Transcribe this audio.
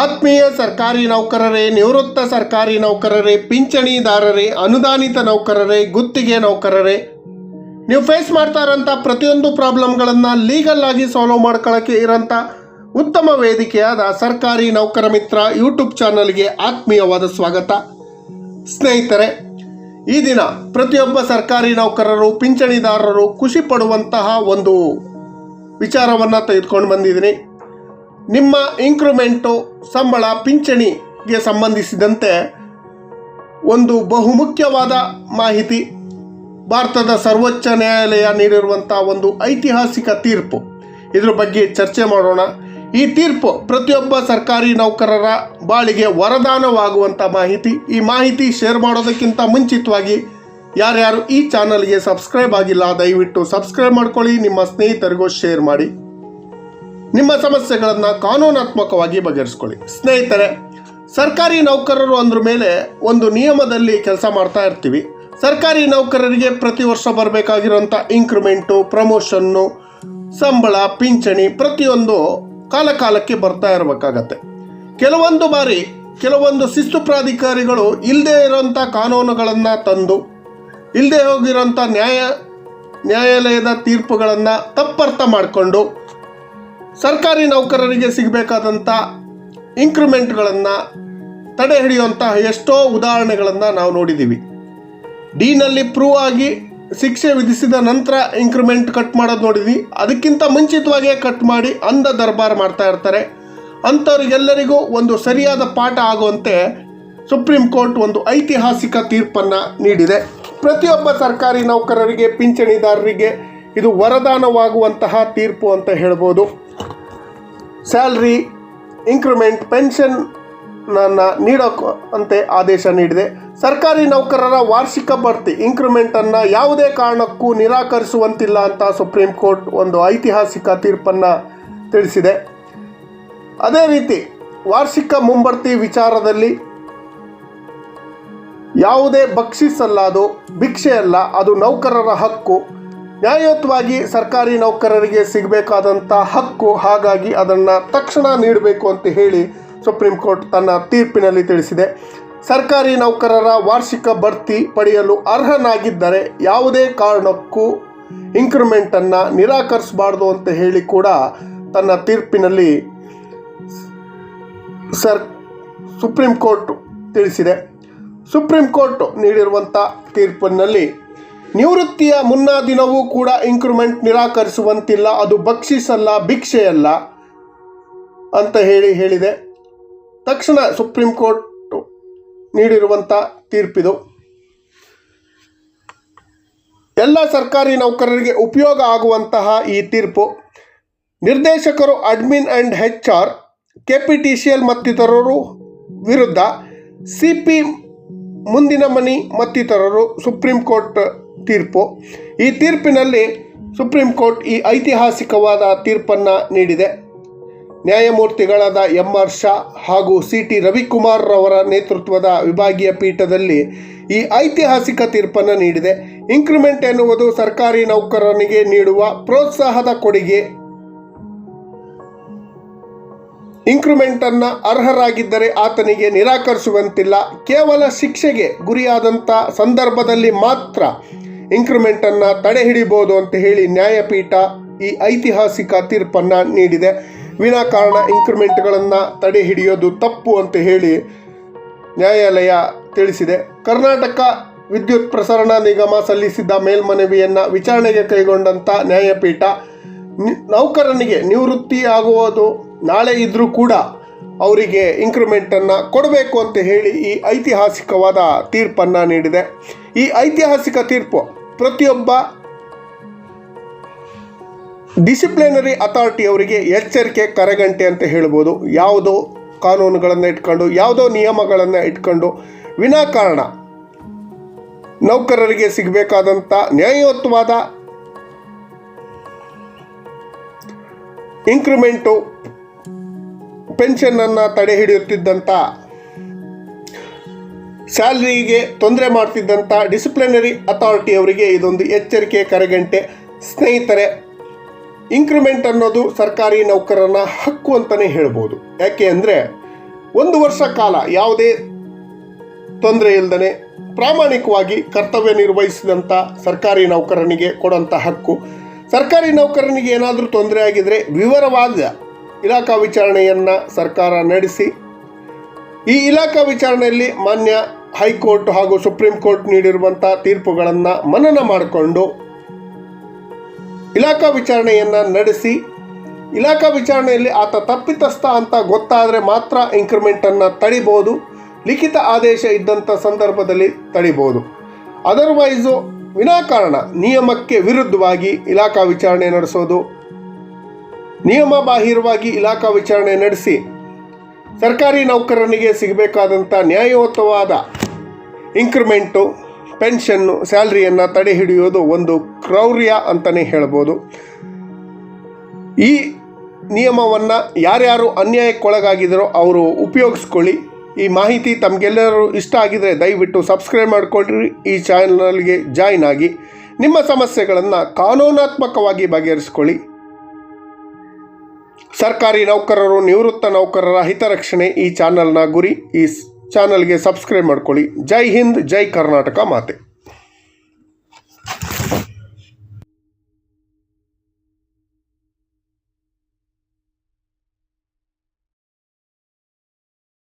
ಆತ್ಮೀಯ ಸರ್ಕಾರಿ ನೌಕರರೇ, ನಿವೃತ್ತ ಸರ್ಕಾರಿ ನೌಕರರೇ, ಪಿಂಚಣಿದಾರರೇ, ಅನುದಾನಿತ ನೌಕರರೇ, ಗುತ್ತಿಗೆ ನೌಕರರೇ, ನೀವು ಫೇಸ್ ಮಾಡ್ತಾ ಇರೋಂಥ ಪ್ರತಿಯೊಂದು ಪ್ರಾಬ್ಲಮ್ಗಳನ್ನು ಲೀಗಲ್ ಆಗಿ ಸಾಲ್ವ್ ಮಾಡ್ಕೊಳ್ಳೋಕ್ಕೆ ಇರೋಂಥ ಉತ್ತಮ ವೇದಿಕೆಯಾದ ಸರ್ಕಾರಿ ನೌಕರ ಮಿತ್ರ ಯೂಟ್ಯೂಬ್ ಚಾನಲ್ಗೆ ಆತ್ಮೀಯವಾದ ಸ್ವಾಗತ. ಸ್ನೇಹಿತರೆ, ಈ ದಿನ ಪ್ರತಿಯೊಬ್ಬ ಸರ್ಕಾರಿ ನೌಕರರು, ಪಿಂಚಣಿದಾರರು ಖುಷಿ ಪಡುವಂತಹ ಒಂದು ವಿಚಾರವನ್ನು ತೆಗೆದುಕೊಂಡು ಬಂದಿದ್ದೀನಿ. ನಿಮ್ಮ ಇಂಕ್ರಿಮೆಂಟು ಸಂಬಳ ಪಿಂಚಣಿಗೆ ಸಂಬಂಧಿಸಿದಂತೆ ಒಂದು ಬಹುಮುಖ್ಯವಾದ ಮಾಹಿತಿ. ಭಾರತದ ಸರ್ವೋಚ್ಚ ನ್ಯಾಯಾಲಯ ನೀಡಿರುವಂಥ ಒಂದು ಐತಿಹಾಸಿಕ ತೀರ್ಪು. ಇದ್ರ ಬಗ್ಗೆ ಚರ್ಚೆ ಮಾಡೋಣ. ಈ ತೀರ್ಪು ಪ್ರತಿಯೊಬ್ಬ ಸರ್ಕಾರಿ ನೌಕರರ ಬಾಳಿಗೆ ವರದಾನವಾಗುವಂಥ ಮಾಹಿತಿ. ಈ ಮಾಹಿತಿ ಶೇರ್ ಮಾಡೋದಕ್ಕಿಂತ ಮುಂಚಿತವಾಗಿ ಯಾರ್ಯಾರು ಈ ಚಾನಲ್ಗೆ ಸಬ್ಸ್ಕ್ರೈಬ್ ಆಗಿಲ್ಲ, ದಯವಿಟ್ಟು ಸಬ್ಸ್ಕ್ರೈಬ್ ಮಾಡ್ಕೊಳ್ಳಿ. ನಿಮ್ಮ ಸ್ನೇಹಿತರಿಗೂ ಶೇರ್ ಮಾಡಿ. ನಿಮ್ಮ ಸಮಸ್ಯೆಗಳನ್ನು ಕಾನೂನಾತ್ಮಕವಾಗಿ ಬಗೆಹರಿಸ್ಕೊಳ್ಳಿ. ಸ್ನೇಹಿತರೆ, ಸರ್ಕಾರಿ ನೌಕರರು ಅಂದ್ರ ಮೇಲೆ ಒಂದು ನಿಯಮದಲ್ಲಿ ಕೆಲಸ ಮಾಡ್ತಾ ಇರ್ತೀವಿ. ಸರ್ಕಾರಿ ನೌಕರರಿಗೆ ಪ್ರತಿ ವರ್ಷ ಬರಬೇಕಾಗಿರೋಂಥ ಇಂಕ್ರಿಮೆಂಟು ಪ್ರಮೋಷನ್ನು ಸಂಬಳ, ಪಿಂಚಣಿ ಪ್ರತಿಯೊಂದು ಕಾಲಕಾಲಕ್ಕೆ ಬರ್ತಾ ಇರಬೇಕಾಗತ್ತೆ. ಕೆಲವೊಂದು ಬಾರಿ ಕೆಲವೊಂದು ಶಿಸ್ತು ಪ್ರಾಧಿಕಾರಿಗಳು ಇಲ್ಲದೇ ಇರೋಂಥ ಕಾನೂನುಗಳನ್ನು ತಂದು ಇಲ್ಲದೆ ಹೋಗಿರೋಂಥ ನ್ಯಾಯ, ನ್ಯಾಯಾಲಯದ ತೀರ್ಪುಗಳನ್ನು ತಪ್ಪರ್ಥ ಮಾಡಿಕೊಂಡು ಸರ್ಕಾರಿ ನೌಕರರಿಗೆ ಸಿಗಬೇಕಾದಂಥ ಇಂಕ್ರಿಮೆಂಟ್ಗಳನ್ನು ತಡೆ ಹಿಡಿಯುವಂತಹ ಎಷ್ಟೋ ಉದಾಹರಣೆಗಳನ್ನು ನಾವು ನೋಡಿದ್ದೀವಿ ಡಿನಲ್ಲಿ ಪ್ರೂವ್ ಆಗಿ ಶಿಕ್ಷೆ ವಿಧಿಸಿದ ನಂತರ ಇಂಕ್ರಿಮೆಂಟ್ ಕಟ್ ಮಾಡೋದು ನೋಡಿದ್ವಿ. ಅದಕ್ಕಿಂತ ಮುಂಚಿತವಾಗಿಯೇ ಕಟ್ ಮಾಡಿ ಅಂಧ ದರ್ಬಾರ್ ಮಾಡ್ತಾ ಇರ್ತಾರೆ. ಅಂಥವ್ರಿಗೆಲ್ಲರಿಗೂ ಒಂದು ಸರಿಯಾದ ಪಾಠ ಆಗುವಂತೆ ಸುಪ್ರೀಂ ಕೋರ್ಟ್ ಒಂದು ಐತಿಹಾಸಿಕ ತೀರ್ಪನ್ನು ನೀಡಿದೆ. ಪ್ರತಿಯೊಬ್ಬ ಸರ್ಕಾರಿ ನೌಕರರಿಗೆ, ಪಿಂಚಣಿದಾರರಿಗೆ ಇದು ವರದಾನವಾಗುವಂತಹ ತೀರ್ಪು ಅಂತ ಹೇಳ್ಬೋದು. ಸ್ಯಾಲ್ರಿ ಇನ್ಕ್ರಿಮೆಂಟ್, ಪೆನ್ಷನ್ ನನ್ನ ನೀಡೋಕ್ಕಂತೆ ಆದೇಶ ನೀಡಿದೆ. ಸರ್ಕಾರಿ ನೌಕರರ ವಾರ್ಷಿಕ ಬಡ್ತಿ ಇಂಕ್ರಿಮೆಂಟನ್ನು ಯಾವುದೇ ಕಾರಣಕ್ಕೂ ನಿರಾಕರಿಸುವಂತಿಲ್ಲ ಅಂತ ಸುಪ್ರೀಂ ಕೋರ್ಟ್ ಒಂದು ಐತಿಹಾಸಿಕ ತೀರ್ಪನ್ನು ತಿಳಿಸಿದೆ. ಅದೇ ರೀತಿ ವಾರ್ಷಿಕ ಮುಂಬಡ್ತಿ ವಿಚಾರದಲ್ಲಿ ಯಾವುದೇ ಬಕ್ಷಿಸಲ್ಲ, ಅದು ಭಿಕ್ಷೆ ಅಲ್ಲ, ಅದು ನೌಕರರ ಹಕ್ಕು. ನ್ಯಾಯಯುತವಾಗಿ ಸರ್ಕಾರಿ ನೌಕರರಿಗೆ ಸಿಗಬೇಕಾದಂಥ ಹಕ್ಕು ಹಾಗಾಗಿ ಅದನ್ನು ತಕ್ಷಣ ನೀಡಬೇಕು ಅಂತ ಹೇಳಿ ಸುಪ್ರೀಂ ಕೋರ್ಟ್ ತನ್ನ ತೀರ್ಪಿನಲ್ಲಿ ತಿಳಿಸಿದೆ. ಸರ್ಕಾರಿ ನೌಕರರ ವಾರ್ಷಿಕ ಬಡ್ತಿ ಪಡೆಯಲು ಅರ್ಹನಾಗಿದ್ದರೆ ಯಾವುದೇ ಕಾರಣಕ್ಕೂ ಇನ್ಕ್ರಿಮೆಂಟನ್ನು ನಿರಾಕರಿಸಬಾರ್ದು ಅಂತ ಹೇಳಿ ಕೂಡ ತನ್ನ ತೀರ್ಪಿನಲ್ಲಿ ಸರ್ ಸುಪ್ರೀಂ ಕೋರ್ಟ್ ತಿಳಿಸಿದೆ. ಸುಪ್ರೀಂ ಕೋರ್ಟ್ ನೀಡಿರುವಂಥ ತೀರ್ಪಿನಲ್ಲಿ ನಿವೃತ್ತಿಯ ಮುನ್ನಾ ದಿನವೂ ಕೂಡ ಇಂಕ್ರಿಮೆಂಟ್ ನಿರಾಕರಿಸುವಂತಿಲ್ಲ, ಅದು ಬಕ್ಷಿಸಲ್ಲ, ಭಿಕ್ಷೆಯಲ್ಲ ಅಂತ ಹೇಳಿ ಹೇಳಿದೆ. ತಕ್ಷಣ ಸುಪ್ರೀಂ ಕೋರ್ಟ್ ನೀಡಿರುವಂಥ ತೀರ್ಪಿದು. ಎಲ್ಲ ಸರ್ಕಾರಿ ನೌಕರರಿಗೆ ಉಪಯೋಗ ಆಗುವಂತಹ ಈ ತೀರ್ಪು. ನಿರ್ದೇಶಕರು admin and H R K P T C L ಮತ್ತಿತರರು ವಿರುದ್ಧ ಸಿ ಪಿ ಮುಂದಿನ ಮನಿ ಮತ್ತಿತರರು ಸುಪ್ರೀಂ ಕೋರ್ಟ್ ತೀರ್ಪು. ಈ ತೀರ್ಪಿನಲ್ಲಿ ಸುಪ್ರೀಂ ಕೋರ್ಟ್ ಈ ಐತಿಹಾಸಿಕವಾದ ತೀರ್ಪನ್ನು ನೀಡಿದೆ. ನ್ಯಾಯಮೂರ್ತಿಗಳಾದ ಎಂ ಆರ್ ಶಾ ಹಾಗೂ ಸಿ ಟಿ ರವಿಕುಮಾರ್ ರವರ ನೇತೃತ್ವದ ವಿಭಾಗೀಯ ಪೀಠದಲ್ಲಿ ಈ ಐತಿಹಾಸಿಕ ತೀರ್ಪನ್ನು ನೀಡಿದೆ. ಇಂಕ್ರಿಮೆಂಟ್ ಎನ್ನುವುದು ಸರ್ಕಾರಿ ನೌಕರನಿಗೆ ನೀಡುವ ಪ್ರೋತ್ಸಾಹದ ಕೊಡುಗೆ. ಇಂಕ್ರಿಮೆಂಟನ್ನು ಅರ್ಹರಾಗಿದ್ದರೆ ಆತನಿಗೆ ನಿರಾಕರಿಸುವಂತಿಲ್ಲ. ಕೇವಲ ಶಿಕ್ಷೆಗೆ ಗುರಿಯಾದಂಥ ಸಂದರ್ಭದಲ್ಲಿ ಮಾತ್ರ ಇಂಕ್ರಿಮೆಂಟನ್ನು ತಡೆ ಹಿಡಿಬೋದು ಅಂತ ಹೇಳಿ ನ್ಯಾಯಪೀಠ ಈ ಐತಿಹಾಸಿಕ ತೀರ್ಪನ್ನು ನೀಡಿದೆ. ವಿನಾಕಾರಣ ಇಂಕ್ರಿಮೆಂಟ್ಗಳನ್ನು ತಡೆ ಹಿಡಿಯೋದು ತಪ್ಪು ಅಂತ ಹೇಳಿ ನ್ಯಾಯಾಲಯ ತಿಳಿಸಿದೆ. ಕರ್ನಾಟಕ ವಿದ್ಯುತ್ ಪ್ರಸರಣ ನಿಗಮ ಸಲ್ಲಿಸಿದ್ದ ಮೇಲ್ಮನವಿಯನ್ನು ವಿಚಾರಣೆಗೆ ಕೈಗೊಂಡಂಥ ನ್ಯಾಯಪೀಠ ನೌಕರನಿಗೆ ನಿವೃತ್ತಿ ಆಗುವುದು ನಾಳೆ ಇದ್ದರೂ ಕೂಡ ಅವರಿಗೆ ಇಂಕ್ರಿಮೆಂಟನ್ನು ಕೊಡಬೇಕು ಅಂತ ಹೇಳಿ ಈ ಐತಿಹಾಸಿಕವಾದ ತೀರ್ಪನ್ನು ನೀಡಿದೆ. ಈ ಐತಿಹಾಸಿಕ ತೀರ್ಪು ಪ್ರತಿಯೊಬ್ಬ ಡಿಸಿಪ್ಲಿನರಿ ಅಥಾರಿಟಿ ಅವರಿಗೆ ಎಚ್ಚರಿಕೆ, ಕರೆಗಂಟೆ ಅಂತ ಹೇಳ್ಬೋದು. ಯಾವುದೋ ಕಾನೂನುಗಳನ್ನು ಇಟ್ಕೊಂಡು, ಯಾವುದೋ ನಿಯಮಗಳನ್ನು ಇಟ್ಕೊಂಡು ವಿನಾಕಾರಣ ನೌಕರರಿಗೆ ಸಿಗಬೇಕಾದಂಥ ನ್ಯಾಯಯುತವಾದ ಇನ್ಕ್ರಿಮೆಂಟು ಪೆನ್ಷನನ್ನು ತಡೆ ಹಿಡಿಯುತ್ತಿದ್ದಂಥ ಸ್ಯಾಲ್ರಿಗೆ ತೊಂದರೆ ಮಾಡ್ತಿದ್ದಂಥ ಡಿಸಿಪ್ಲಿನರಿ ಅಥಾರಿಟಿ ಅವರಿಗೆ ಇದೊಂದು ಎಚ್ಚರಿಕೆ ಕರೆಗಂಟೆ. ಸ್ನೇಹಿತರೆ, ಇನ್ಕ್ರಿಮೆಂಟ್ ಅನ್ನೋದು ಸರ್ಕಾರಿ ನೌಕರನ ಹಕ್ಕು ಅಂತಲೇ ಹೇಳ್ಬೋದು. ಯಾಕೆ ಅಂದರೆ, ಒಂದು ವರ್ಷ ಕಾಲ ಯಾವುದೇ ತೊಂದರೆ ಇಲ್ಲದೇ ಪ್ರಾಮಾಣಿಕವಾಗಿ ಕರ್ತವ್ಯ ನಿರ್ವಹಿಸಿದಂಥ ಸರ್ಕಾರಿ ನೌಕರನಿಗೆ ಕೊಡೋಂಥ ಹಕ್ಕು. ಸರ್ಕಾರಿ ನೌಕರನಿಗೆ ಏನಾದರೂ ತೊಂದರೆ ಆಗಿದರೆ ವಿವರವಾದ ಇಲಾಖಾ ವಿಚಾರಣೆಯನ್ನು ಸರ್ಕಾರ ನಡೆಸಿ. ಈ ಇಲಾಖಾ ವಿಚಾರಣೆಯಲ್ಲಿ ಮಾನ್ಯ ಹೈಕೋರ್ಟ್ ಹಾಗೂ ಸುಪ್ರೀಂ ಕೋರ್ಟ್ ನೀಡಿರುವಂಥ ತೀರ್ಪುಗಳನ್ನು ಮನನ ಮಾಡಿಕೊಂಡು ಇಲಾಖಾ ವಿಚಾರಣೆಯನ್ನು ನಡೆಸಿ, ಇಲಾಖಾ ವಿಚಾರಣೆಯಲ್ಲಿ ಆತ ತಪ್ಪಿತಸ್ಥ ಅಂತ ಗೊತ್ತಾದರೆ ಮಾತ್ರ ಇಂಕ್ರಿಮೆಂಟನ್ನು ತಡಿಬೋದು, ಲಿಖಿತ ಆದೇಶ ಇದ್ದಂಥ ಸಂದರ್ಭದಲ್ಲಿ ತಡಿಬೋದು. ಅದರ್ವೈಸು ವಿನಾಕಾರಣ, ನಿಯಮಕ್ಕೆ ವಿರುದ್ಧವಾಗಿ ಇಲಾಖಾ ವಿಚಾರಣೆ ನಡೆಸೋದು ನಿಯಮ ಬಾಹಿರವಾಗಿ ಇಲಾಖಾ ವಿಚಾರಣೆ ನಡೆಸಿ, ಸರ್ಕಾರಿ ನೌಕರನಿಗೆ ಸಿಗಬೇಕಾದಂಥ ನ್ಯಾಯಯುತವಾದ ಇಂಕ್ರಿಮೆಂಟು ಪೆನ್ಷನ್ನು ಸ್ಯಾಲ್ರಿಯನ್ನು ತಡೆ ಹಿಡಿಯೋದು ಒಂದು ಕ್ರೌರ್ಯ ಅಂತಲೇ ಹೇಳ್ಬೋದು. ಈ ನಿಯಮವನ್ನು ಯಾರ್ಯಾರು ಅನ್ಯಾಯಕ್ಕೊಳಗಾಗಿದ್ದರೋ ಅವರು ಉಪಯೋಗಿಸ್ಕೊಳ್ಳಿ. ಈ ಮಾಹಿತಿ ತಮಗೆಲ್ಲರೂ ಇಷ್ಟ ಆಗಿದರೆ ದಯವಿಟ್ಟು ಸಬ್ಸ್ಕ್ರೈಬ್ ಮಾಡಿಕೊಳ್ಳ್ರಿ ಈ ಚಾನಲ್ಗೆ ಜಾಯ್ನ್ ಆಗಿ. ನಿಮ್ಮ ಸಮಸ್ಯೆಗಳನ್ನು ಕಾನೂನಾತ್ಮಕವಾಗಿ ಬಗೆಹರಿಸ್ಕೊಳ್ಳಿ. ಸರ್ಕಾರಿ ನೌಕರರು, ನಿವೃತ್ತ ನೌಕರರ ಹಿತರಕ್ಷಣೆ ಈ ಚಾನಲ್ನ ಗುರಿ. ಈ ಚಾನಲ್ಗೆ ಸಬ್ಸ್ಕ್ರೈಬ್ ಮಾಡ್ಕೊಳ್ಳಿ. ಜೈ ಹಿಂದ್ ಜೈ ಕರ್ನಾಟಕ ಮಾತೆ.